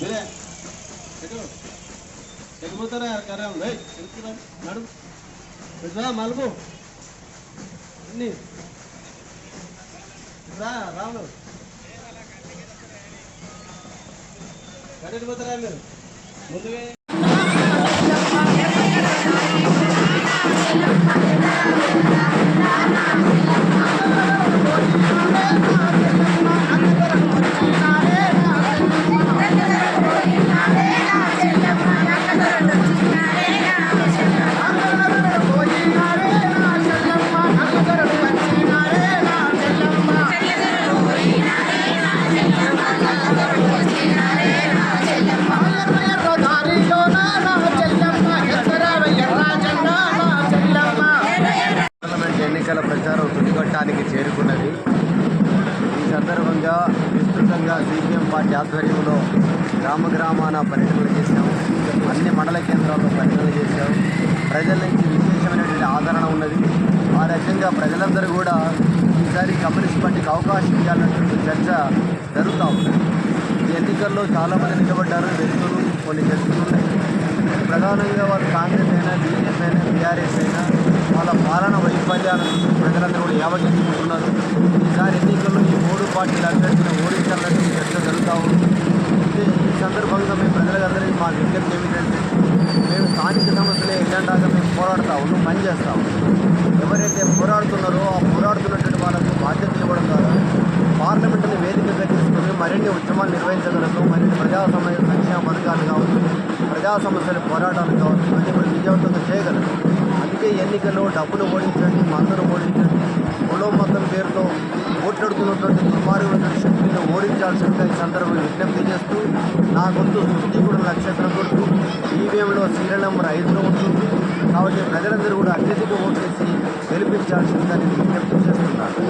మీరే. ఎటు? ఎటుపోతారా కరే ఉంది ఎడుతురా నడు ఎటురా మలుపు. అన్ని. రా రాములు ఎటు పోతారా మీరు? ముందుగా పార్లమెంట్ ఆధ్వర్యంలో గ్రామ గ్రామాన పర్యటనలు చేశాము అన్ని మండల కేంద్రాల్లో పర్యటనలు చేశాం. ప్రజల నుంచి విశేషమైనటువంటి ఆదరణ ఉన్నది. ఆ రకంగా ప్రజలందరూ కూడా ఈసారి కమ్యూనిస్ట్ పార్టీకి అవకాశం ఇవ్వాలన్నటువంటి చర్చ జరుగుతూ ఉంది. ఈ ఎన్నికల్లో చాలామంది నిలబడ్డారు. వ్యక్తులు కొన్ని చర్చలు ఉన్నాయి. ప్రధానంగా వారు కాంగ్రెస్ అయినా బీజేపీ అయినా బీఆర్ఎస్ అయినా వాళ్ళ పాలన వైఫల్యాలను ప్రజలందరూ కూడా యావగించుకుంటున్నారు ఈసారి ఎన్నికల్లో ఈ మూడు పార్టీల అభ్యర్థులు ఓడించాలని చర్చ జరుగుతూ ఉంది అయితే ఈ సందర్భంగా మేము ప్రజలందరికీ మా విజ్ఞప్తి ఏమిటంటే మేము స్థానిక సమస్యలే ఎజెండాగా మేము పని చేస్తావు. ఎవరైతే పోరాడుతున్నారో ఆ పోరాడుతున్నటువంటి వాళ్ళకు బాధ్యత ఇవ్వడం ద్వారా పార్లమెంటుని వేదికగా తీసుకుని మరిన్ని ఉద్యమాలు నిర్వహించగలదు మరిన్ని ప్రజా సమయ సంక్షేమ పథకాలు కావచ్చు ప్రజా సమస్యల పోరాటాలు కావచ్చు అన్నీ కూడా విజయవంతంగా చేయగలరు. అందుకే ఎన్నికల్లో డబ్బులు ఓడించండి మందులు ఓడించండి. కులం మతం పేరుతో ఓట్లాడుతున్నటువంటి దుర్మార్గులైన శక్తిని ఓడించాల్సిందిగా ఈ సందర్భంగా విజ్ఞప్తి చేస్తూ నా గొంతు శుద్ధి కూడా నక్షత్రం గుర్తు ఈవీఎంలో సీరియల్ నెంబర్ ఐదులో ఉంటుంది. కాబట్టి ప్రజలందరూ కూడా అత్యధిక ఓటేసి వేసి గెలిపించాల్సిందని విజ్ఞప్తి చేస్తున్నారు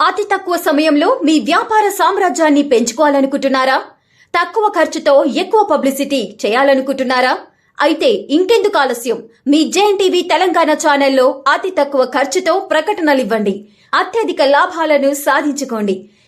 అతి తక్కువ సమయంలో మీ వ్యాపార సామ్రాజ్యాన్ని పెంచుకోవాలనుకుంటున్నారా? తక్కువ ఖర్చుతో ఎక్కువ పబ్లిసిటీ చేయాలనుకుంటున్నారా? అయితే ఇంకెందుకు ఆలస్యం? మీ జేఎన్ టీవీ తెలంగాణ ఛానల్లో అతి తక్కువ ఖర్చుతో ప్రకటనలు ఇవ్వండి. అత్యధిక లాభాలను సాధించుకోండి.